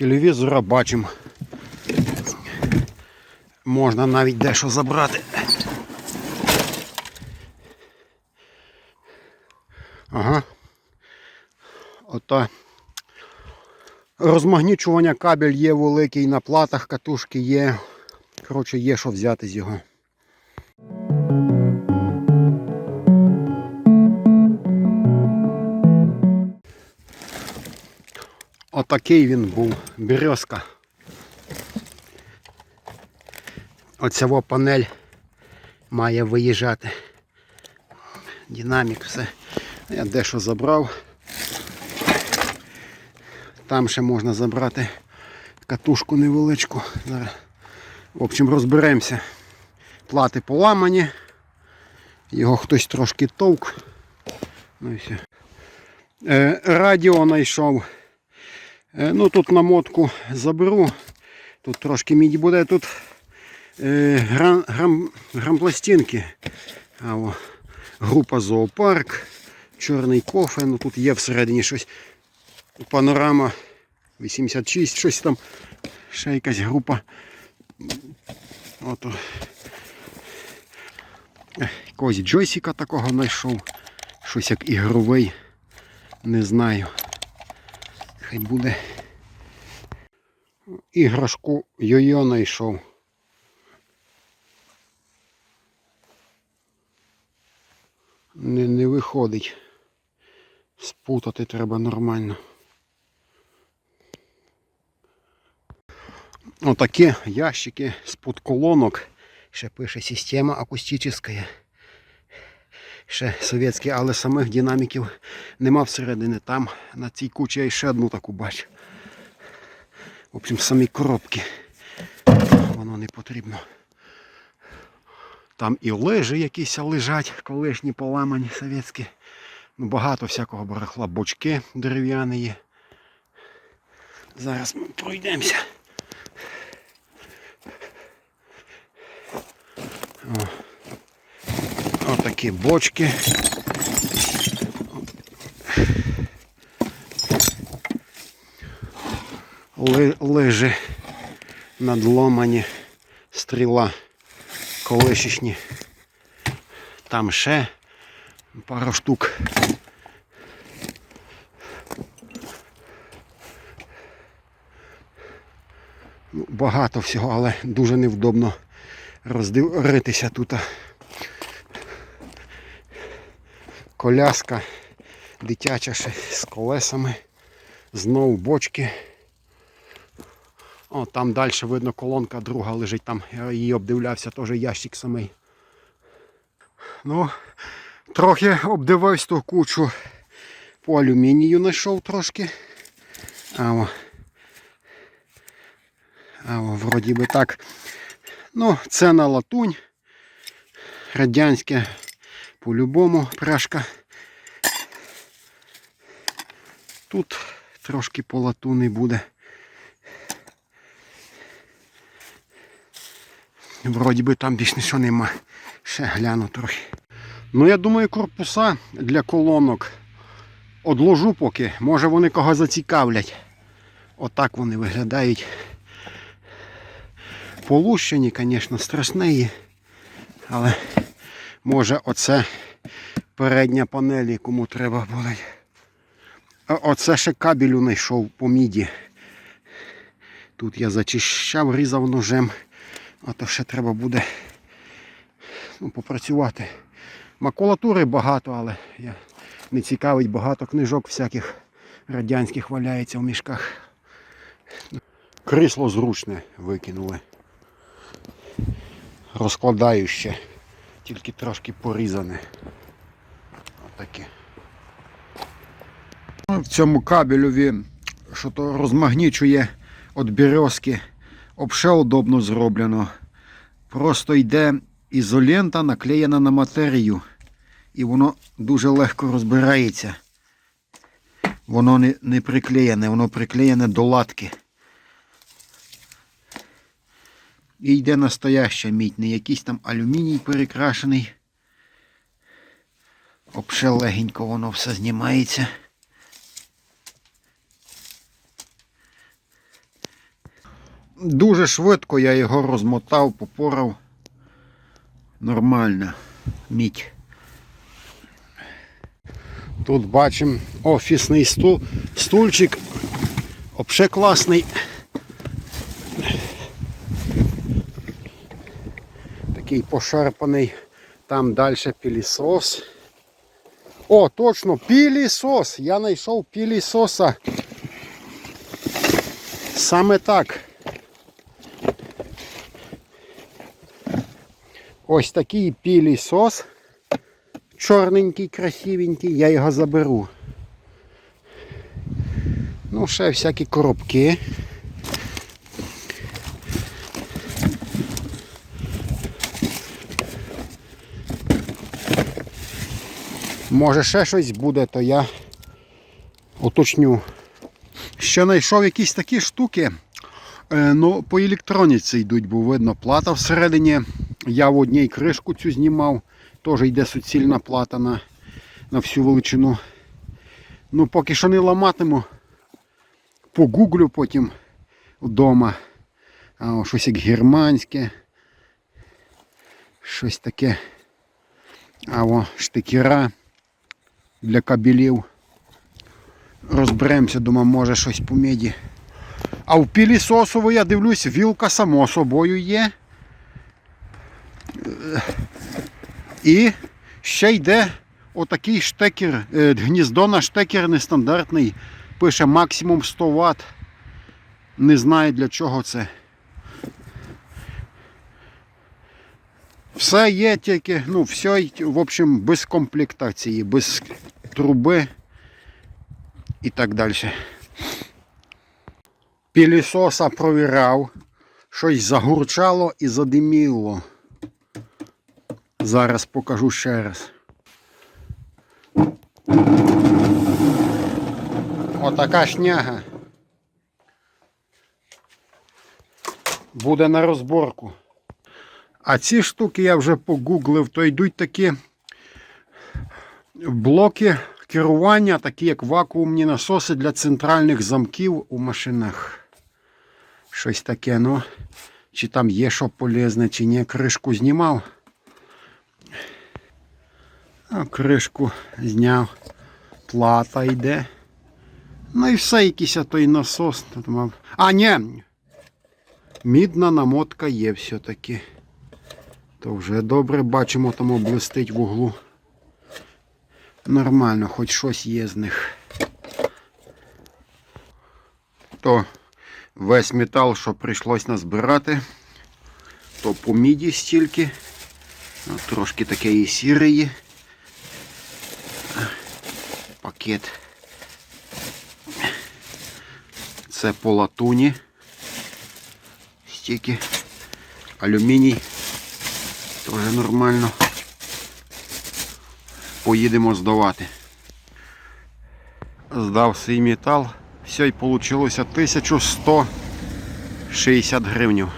телевізора бачимо. Можна навіть дещо забрати. Ага. Ота. Розмагнічування кабель є великий, на платах катушки є. Коротше, є що взяти з його. Отакий він був, березка. Оця во панель має виїжджати. Динамік, все. Я дещо забрав. Там ще можна забрати катушку невеличку. Зараз. В общем, розберемося. Плати поламані. Його хтось трошки товк. Ну і все. Е, радіо знайшов. Е, ну тут намотку заберу. Тут трошки міді буде. Тут е, грам, грам, грампластинки. А, о, група зоопарк. Чорний кофе. Ну тут є всередині щось. Панорама 86, щось там. Ще якась група. Ех, Якогось джойсика такого знайшов. Щось як ігровий. Не знаю. Хай буде. Іграшку йо-йо знайшов. Не, не виходить. Спутати треба нормально. Отакі ящики з-под колонок. Ще пише система акустична. Ще совєтські, але самих динаміків нема всередині. Там на цій кучі я ще одну таку бачу. В общем, самі коробки. Воно не потрібно. Там і лежі якісь лежать, колишні поламані совєтські. Ну, багато всякого барахла, бочки дерев'яні є. Зараз ми пройдемося. О. Отакі бочки. Ли- надломані, стріла колишечні. Там ще пару штук. Ну, Багато всього, але дуже невдобно роздив... ритися тут. Коляска дитяча ще з колесами. Знову бочки. О, там далі видно колонка друга лежить, там я її обдивлявся, теж ящик самий. Ну, трохи обдивився ту кучу по алюмінію знайшов трошки. А, о. А, о, вроді би так. Ну, це на латунь. Радянське по-любому пряжка. Тут трошки по латуни буде. Вроді би там більш нічого нема. Ще гляну трохи. Ну я думаю, корпуса для колонок одложу поки. Може вони кого зацікавлять. Отак вони виглядають. Полущені, звісно, страшні. Але може оце передня панель, кому треба буде. Оце ще кабелю знайшов по міді. Тут я зачищав, різав ножем. А то ще треба буде ну, попрацювати. Макулатури багато, але я не цікавить багато книжок всяких радянських валяється в мішках. Крісло зручне викинули. Розкладаю ще, тільки трошки порізане. Отаке. В цьому кабелюві, що то розмагнічує від березки, обше удобно зроблено. Просто йде ізолента наклеєна на матерію. І воно дуже легко розбирається. Воно не, не приклеєне, воно приклеєне до латки. І йде настояща мідь, не якийсь там алюміній перекрашений. Обше легенько воно все знімається. Дуже швидко я його розмотав, попорав. Нормально. Мідь. Тут бачимо офісний стул, стульчик. Вообще класний. Такий пошарпаний. Там далі пілісос. О, точно, пілісос! Я знайшов пілісоса. Саме так. Ось такий пілісос. Чорненький, красивенький, я його заберу. Ну, ще всякі коробки. Може ще щось буде, то я уточню. Ще знайшов якісь такі штуки. Е, ну, по електроніці йдуть, бо видно плата всередині. Я в одній кришку цю знімав. Теж йде суцільна плата на, на всю величину. Ну, поки що не ламатиму. Погуглю потім вдома. А, щось як германське. Щось таке. А о, штикера для кабелів. Розберемося, думаю, може щось по меді. А в пілісосово я дивлюсь, вілка само собою є. І ще йде отакий штекер, е, гніздо на штекер нестандартний. Пише максимум 100 Вт. Не знаю для чого це. Все є тільки, ну, все, в общем, без комплектації, без труби і так далі. Пілісоса провіряв, щось загурчало і задиміло. Зараз покажу ще раз. Отака шняга. Буде на розборку. А ці штуки я вже погуглив, то йдуть такі блоки керування, такі як вакуумні насоси для центральних замків у машинах. Щось таке, ну. Чи там є що полезне, чи ні, кришку знімав. А кришку зняв. Плата йде. Ну і все, якийсь той насос. А, ні. Мідна намотка є все-таки. То вже добре бачимо, тому блистить в углу. Нормально, хоч щось є з них. То весь метал, що прийшлось назбирати, то по міді стільки. Ну, Трошки таке і сірої. Пакет. Це по латуні. Стільки. Алюміній. Теж нормально. Поїдемо здавати. Здав свій метал. Все і вийшло 1160 гривнів.